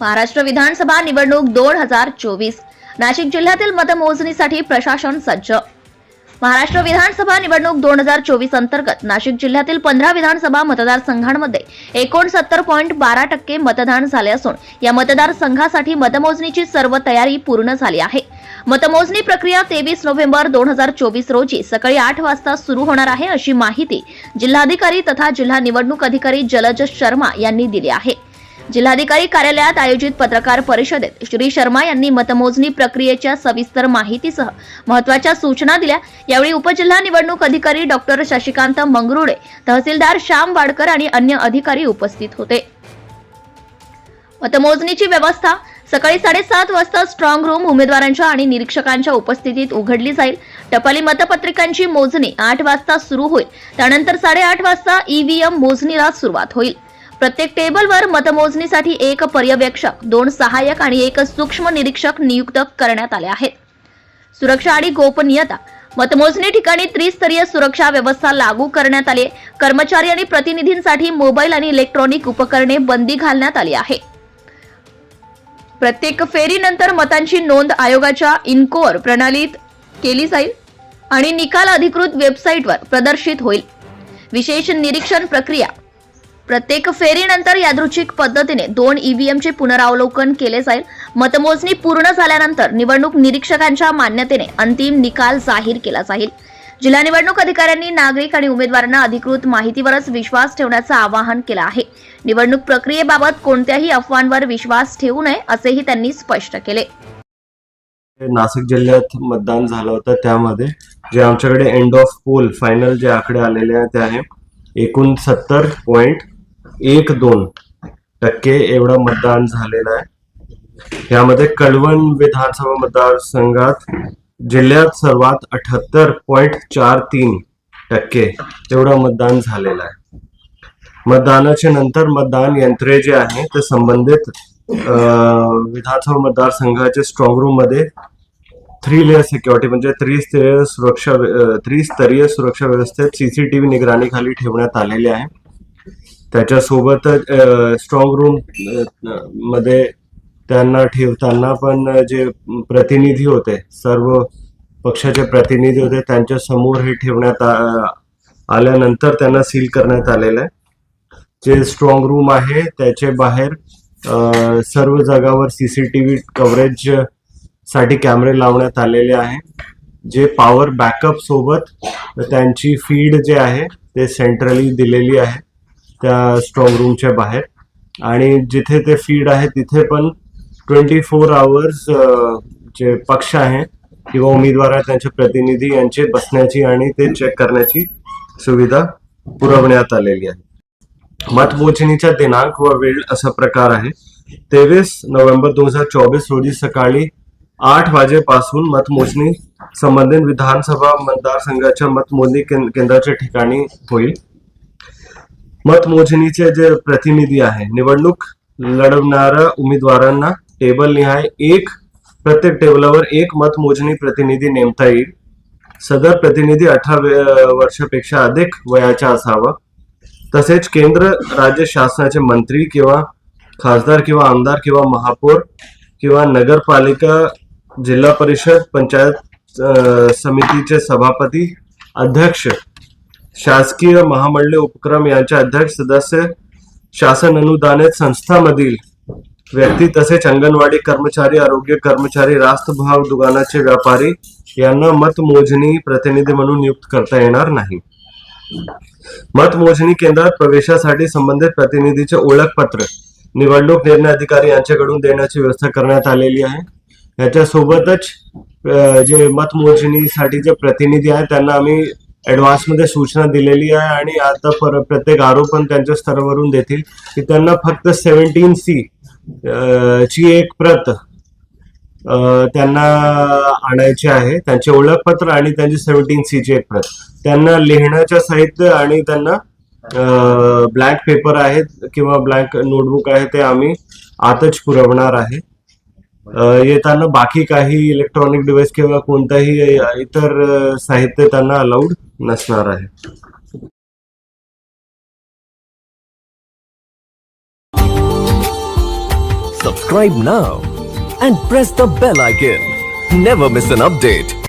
महाराष्ट्र विधानसभा निवडणूक दोन हजार चोवीस. नाशिक जिल्ह्यातील मतमोजणीसाठी प्रशासन सज्ज. महाराष्ट्र विधानसभा निवडणूक दोन हजार चोवीस अंतर्गत नाशिक जिल्ह्यातील पंधरा विधानसभा मतदारसंघांमध्ये एकोणसत्तर पॉईंट बारा टक्के मतदान झाले असून या मतदारसंघासाठी मतमोजणीची सर्व तयारी पूर्ण झाली आहे. मतमोजणी प्रक्रिया तेवीस नोव्हेंबर दोन हजार चोवीस रोजी सकाळी आठ वाजता सुरू होणार आहे अशी माहिती जिल्हाधिकारी तथा जिल्हा निवडणूक अधिकारी जलज शर्मा यांनी दिली आहे. जिल्हाधिकारी कार्यालयात आयोजित पत्रकार परिषदेत श्री शर्मा यांनी मतमोजणी प्रक्रियेच्या सविस्तर माहितीसह महत्त्वाच्या सूचना दिल्या. यावेळी उपजिल्हा निवडणूक अधिकारी डॉक्टर शशिकांत मंगरुळे तहसीलदार श्याम वाडकर आणि अन्य अधिकारी उपस्थित होते. मतमोजणीची व्यवस्था सकाळी साडेसात वाजता स्ट्रॉंग रूम उमेदवारांच्या आणि निरीक्षकांच्या उपस्थितीत उघडली जाईल. टपाली मतपत्रिकांची मोजणी आठ वाजता सुरू होईल. त्यानंतर साडेआठ वाजता ईव्हीएम मोजणीला सुरुवात होईल. प्रत्येक टेबलवर मतमोजणीसाठी एक पर्यवेक्षक दोन सहाय्यक आणि एक सूक्ष्म निरीक्षक नियुक्त करण्यात आले आहेत. सुरक्षा आणि गोपनीयता मतमोजणी ठिकाणी त्रिस्तरीय सुरक्षा व्यवस्था लागू करण्यात आली कर्मचारी आणि प्रतिनिधींसाठी मोबाईल आणि इलेक्ट्रॉनिक उपकरणे बंदी घालण्यात आली आहे. प्रत्येक फेरीनंतर मतांची नोंद आयोगाच्या इनकोअर प्रणालीत केली जाईल आणि निकाल अधिकृत वेबसाईटवर प्रदर्शित होईल. विशेष निरीक्षण प्रक्रिया प्रत्येक फेरीनंतर यादृच्छिक पद्धतीने दोन ईव्हीएमचे पुनरावलोकन केले जाईल. मतमोजणी पूर्ण झाल्यानंतर निवडणूक निरीक्षकांच्या मान्यतेने अंतिम निकाल जाहीर केला जाईल. जिल्हा निवडणूक अधिकाऱ्यांनी नागरिक आणि उमेदवारांना अधिकृत माहितीवरच विश्वास ठेवण्याचं आवाहन केलं आहे. निवडणूक प्रक्रियेबाबत कोणत्याही अफवांवर विश्वास ठेवू नये असेही त्यांनी स्पष्ट केले. नाशिक जिल्ह्यात मतदान झालं होतं त्यामध्ये जे आमच्याकडे एंड ऑफ पोल फायनल जे आकडे आलेले आहेत ते आहे एकूण सत्तर पॉईंट एक दोन टक्के एवढं मतदान झालेलं आहे. यामध्ये कळवण विधानसभा मतदारसंघात जिल्ह्यात सर्वात अठ्याहत्तर पॉईंट चार तीन टक्के एवढं मतदान झालेलं आहे. मतदानाच्या नंतर मतदान यंत्रे जे आहे ते संबंधित अं, विधानसभा मतदारसंघाच्या स्ट्रॉंग रूममध्ये थ्री लेअर सिक्युरिटी म्हणजे त्रिस्तरीय सुरक्षा त्रिस्तरीय सुरक्षा व्यवस्थेत सीसीटीव्ही निगराणीखाली ठेवण्यात आलेले आहे. त्याच्यासोबतच स्ट्रॉंग रूममध्ये त्यांना ठेवताना पण जे प्रतिनिधी होते सर्व पक्षाचे प्रतिनिधी होते त्यांच्यासमोर हे ठेवण्यात आ- आल्यानंतर त्यांना सील करण्यात आलेलं आहे. जे स्ट्रॉंग रूम आहे त्याचे बाहेर सर्व जागावर सीसीटीव्ही कव्हरेजसाठी कॅमेरे लावण्यात आलेले आहे. जे पॉवर बॅकअप सोबत त्यांची फीड जे आहे ते सेंट्रली दिलेली आहे. त्या स्ट्रॉंग रूमच्या बाहेर. आणि जिथे ते फीड आहे तिथे पण ट्वेंटी फोर आवर्स जे पक्ष आहे किंवा उमेदवार आहेत त्यांचे प्रतिनिधी यांचे बसण्याची आणि ते चेक करण्याची सुविधा पुरवण्यात आलेली आहे. मतमोजणीचा दिनांक व वेळ असा प्रकार आहे. तेवीस नोव्हेंबर दोन हजार चोवीस रोजी सकाळी आठ वाजेपासून मतमोजणी संबंधित विधानसभा मतदारसंघाच्या मतमोजणी केंद्राच्या ठिकाणी होईल. मतमोजणीचे जे प्रतिनिधी आहे निवडणूक लढवणाऱ्या उमेदवारांना टेबल निहाय एक प्रत्येक टेबलावर एक मतमोजणी प्रतिनिधी नेमता येईल. सदर प्रतिनिधी अठरा वर्षापेक्षा अधिक वयाचा असावा. तसेच केंद्र राज्य शासनाचे मंत्री किंवा खासदार किंवा आमदार किंवा महापौर किंवा नगरपालिका जिल्हा परिषद पंचायत समितीचे सभापती अध्यक्ष शासकीय महामंडळे उपक्रम यांचे अध्यक्ष सदस्य शासन अनुदानित संस्थामधील व्यक्ती तसेच अंगणवाडी कर्मचारी आरोग्य कर्मचारी रास्तभाव दुकानाचे व्यापारी यांना मतमोजणी प्रतिनिधी म्हणून नियुक्त करता येणार नाही. मतमोजणी केंद्रात प्रवेशासाठी संबंधित प्रतिनिधीचे ओळखपत्र निवडणूक निर्णय अधिकारी यांच्याकडून देण्याची व्यवस्था करण्यात आलेली आहे. याच्यासोबतच जे मतमोजणीसाठी जे प्रतिनिधी आहेत त्यांना आम्ही ऍडव्हान्समध्ये सूचना दिलेली आहे आणि आता पर प्रत्येक आरोप पण त्यांच्या स्तरावरून देतील. की त्यांना फक्त सेव्हन्टीन सी ची एक प्रत त्यांना आणायची आहे. त्यांचे ओळखपत्र आणि त्यांची सेव्हन्टीन सी ची एक प्रत. त्यांना लिहिण्याच्या साहित्य आणि त्यांना ब्लँक पेपर आहेत किंवा ब्लँक नोटबुक आहे ते आम्ही आताच पुरवणार आहे. येताना बाकी काही इलेक्ट्रॉनिक डिवाइस किंवा कोणताही इतर साहित्य त्यांना अलाउड नसणार आहे. सबस्क्राईब ना and press the bell icon never miss an update